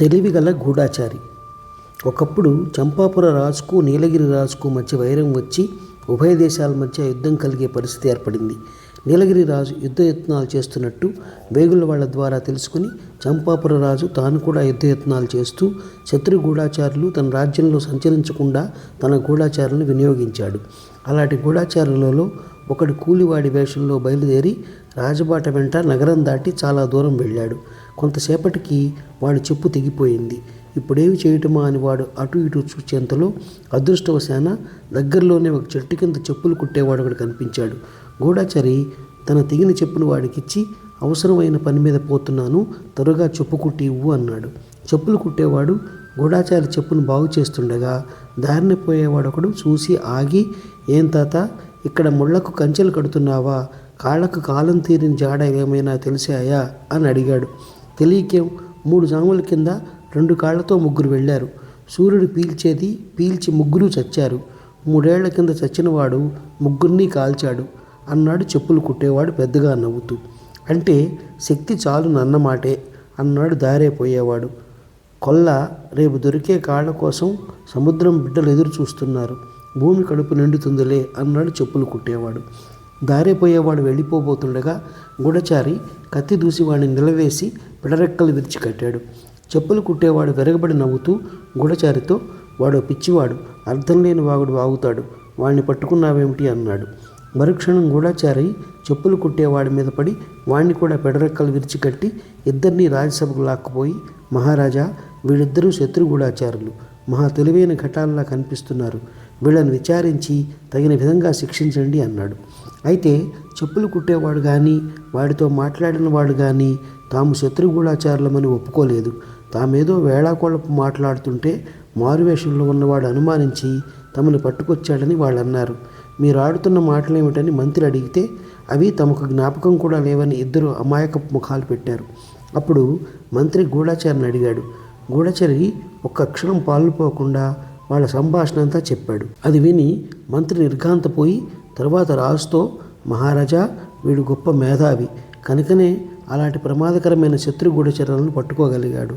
తెలివిగల గూఢాచారి. ఒకప్పుడు చంపాపుర రాజుకు నీలగిరి రాజుకు మధ్య వైరం వచ్చి ఉభయ దేశాల మధ్య యుద్ధం కలిగే పరిస్థితి ఏర్పడింది. నీలగిరి రాజు యుద్ధ యత్నాలు చేస్తున్నట్టు వేగుల వాళ్ళ ద్వారా తెలుసుకుని చంపాపుర రాజు తాను కూడా యుద్ధ యత్నాలు చేస్తూ శత్రు గూఢాచారులు తన రాజ్యంలో సంచరించకుండా తన గూఢాచారులను వినియోగించాడు. అలాంటి గూఢాచారులలో ఒకడు కూలివాడి వేషంలో బయలుదేరి రాజబాట వెంట నగరం దాటి చాలా దూరం వెళ్ళాడు. కొంతసేపటికి వాడి చెప్పు తెగిపోయింది. ఇప్పుడేమి చేయటమా అని వాడు అటు ఇటు చూచేంతలో అదృష్టవశాన దగ్గరలోనే ఒక చెట్టు కింద చెప్పులు కుట్టేవాడు ఒకడు కనిపించాడు. గూఢాచారి తన తెగిన చెప్పును వాడికిచ్చి అవసరమైన పని మీద పోతున్నాను త్వరగా చెప్పు కుట్టి ఇవ్వు అన్నాడు. చెప్పులు కుట్టేవాడు గూఢాచారి చెప్పును బాగు చేస్తుండగా దారిన పోయేవాడొకడు చూసి ఆగి ఏం తాత ఇక్కడ ముళ్ళకు కంచెలు కడుతున్నావా? కాళ్ళకు కాలం తీరిన జాడ ఏమైనా తెలిసాయా? అని అడిగాడు. తెలియకేం? మూడు జాముల కింద రెండు కాళ్ళతో ముగ్గురు వెళ్ళారు. సూర్యుడు పీల్చేది పీల్చి ముగ్గురు చచ్చారు. మూడేళ్ళ కింద చచ్చినవాడు ముగ్గురిని కాల్చాడు. అన్నాడు చెప్పులు కుట్టేవాడు పెద్దగా నవ్వుతూ. అంటే శక్తి చాలు నన్నమాటే అన్నాడు దారైపోయేవాడు కొల్ల రేపు దొరికే కాళ్ళ కోసం సముద్రం బిడ్డలు ఎదురు చూస్తున్నారు. భూమి కడుపు నిండుతుందిలే అన్నాడు చెప్పులు కుట్టేవాడు. దారిపోయేవాడు వెళ్ళిపోబోతుండగా గూఢచారి కత్తి దూసి వాడిని నిలవేసి పిడరెక్కలు విరిచి కట్టాడు. చెప్పులు కుట్టేవాడు వెరగబడి నవ్వుతూ గూఢచారితో వాడు పిచ్చివాడు అర్థం లేని వాగుడు వాగుతాడు వాడిని పట్టుకున్నావేమిటి? అన్నాడు. మరుక్షణం గూఢాచారి చెప్పులు కుట్టేవాడి మీద పడి వాణ్ణి కూడా పెడరెక్కలు విరిచి కట్టి ఇద్దరినీ రాజ్యసభకు లాక్కుపోయి మహారాజా వీళ్ళిద్దరూ శత్రు గూఢాచారులు. మహా తెలివైన ఘటాల్లా కనిపిస్తున్నారు. వీళ్ళని విచారించి తగిన విధంగా శిక్షించండి అన్నాడు. అయితే చెప్పులు కుట్టేవాడు కానీ వాడితో మాట్లాడిన వాడు కానీ తాము శత్రుగూఢాచారులమని ఒప్పుకోలేదు. తామేదో వేళాకోళపు మాట్లాడుతుంటే మారువేషంలో ఉన్నవాడు అనుమానించి తమని పట్టుకొచ్చాడని వాళ్ళు అన్నారు మీరు ఆడుతున్న మాటలేమిటని మంత్రి అడిగితే అవి తమకు జ్ఞాపకం కూడా లేవని ఇద్దరు అమాయక ముఖాలు పెట్టారు. అప్పుడు మంత్రి గూఢాచారిని అడిగాడు. గూఢచారి ఒక్క క్షణం పాలుపోకుండా వాళ్ళ సంభాషణ అంతా చెప్పాడు. అది విని మంత్రి నిర్ఘాంతపోయి తర్వాత రాజుతో మహారాజా వీడు గొప్ప మేధావి. కనుకనే అలాంటి ప్రమాదకరమైన శత్రు గూఢచరాలను పట్టుకోగలిగాడు.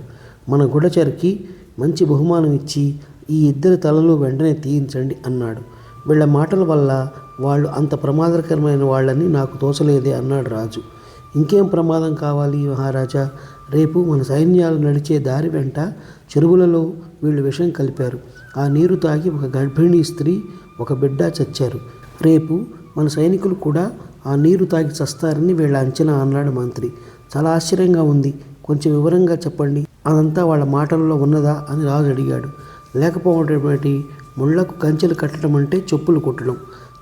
మన గూఢచరికి మంచి బహుమానం ఇచ్చి ఈ ఇద్దరి తలలు వెంటనే తీయించండి అన్నాడు. వీళ్ళ మాటల వల్ల వాళ్ళు అంత ప్రమాదకరమైన వాళ్ళని నాకు తోచలేదే అన్నాడు రాజు. ఇంకేం ప్రమాదం కావాలి మహారాజా? రేపు మన సైన్యాలు నడిచే దారి వెంట చెరువులలో వీళ్ళు విషం కలిపారు. ఆ నీరు తాగి ఒక గర్భిణీ స్త్రీ ఒక బిడ్డ చచ్చారు. రేపు మన సైనికులు కూడా ఆ నీరు తాగి చస్తారని వీళ్ళ అంచనా అన్నాడు మంత్రి. చాలా ఆశ్చర్యంగా ఉంది. కొంచెం వివరంగా చెప్పండి. అదంతా వాళ్ళ మాటల్లో ఉన్నదా అని రాజు అడిగాడు. లేకపోవటమేటి? ముళ్ళకు కంచెలు కట్టడం అంటే చెప్పులు కుట్టడం.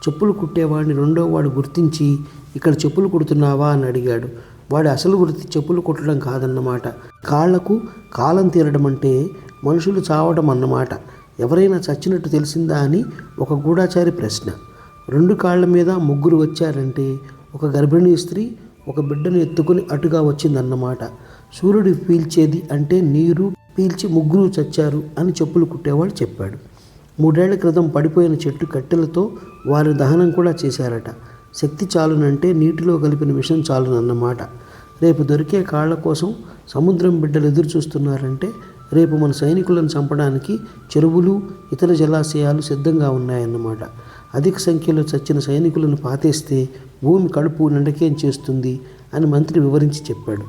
చెప్పులు కుట్టేవాడిని రెండో వాడు గుర్తించి ఇక్కడ చెప్పులు కుడుతున్నావా? అని అడిగాడు. వాడు అసలు వృత్తి చెప్పులు కుట్టడం కాదన్నమాట. కాళ్ళకు కాలం తీరడం అంటే మనుషులు చావడం అన్నమాట. ఎవరైనా చచ్చినట్టు తెలిసిందా అని ఒక గూఢాచారి ప్రశ్న. రెండు కాళ్ళ మీద ముగ్గురు వచ్చారంటే ఒక గర్భిణీ స్త్రీ ఒక బిడ్డను ఎత్తుకుని అటుగా వచ్చిందన్నమాట. సూర్యుడు పీల్చేది అంటే నీరు పీల్చి ముగ్గురు చచ్చారు అని చెప్పులు కుట్టేవాడు చెప్పాడు. మూడేళ్ళ క్రితం పడిపోయిన చెట్టు కట్టెలతో వారి దహనం కూడా చేశారట. శక్తి చాలునంటే నీటిలో కలిపిన విషం చాలునన్నమాట. రేపు దొరికే కాళ్ళ కోసం సముద్రం బిడ్డలు ఎదురు చూస్తున్నారంటే రేపు మన సైనికులను చంపడానికి చెరువులు ఇతర జలాశయాలు సిద్ధంగా ఉన్నాయన్నమాట. అధిక సంఖ్యలో చచ్చిన సైనికులను పాతేస్తే భూమి కడుపు నిండకేం చేస్తుంది అని మంత్రి వివరించి చెప్పాడు.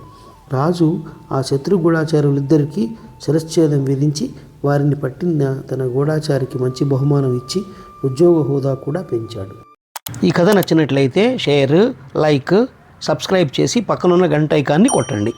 రాజు ఆ శత్రు గూఢాచారులిద్దరికీ శిరశ్ఛేదం విధించి వారిని పట్టిన తన గూఢాచారికి మంచి బహుమానం ఇచ్చి ఉద్యోగ హోదా కూడా పెంచాడు. ఈ కథ నచ్చినట్లయితే షేర్ లైక్ సబ్స్క్రైబ్ చేసి పక్కనున్న గంట ఐకాన్ని కొట్టండి.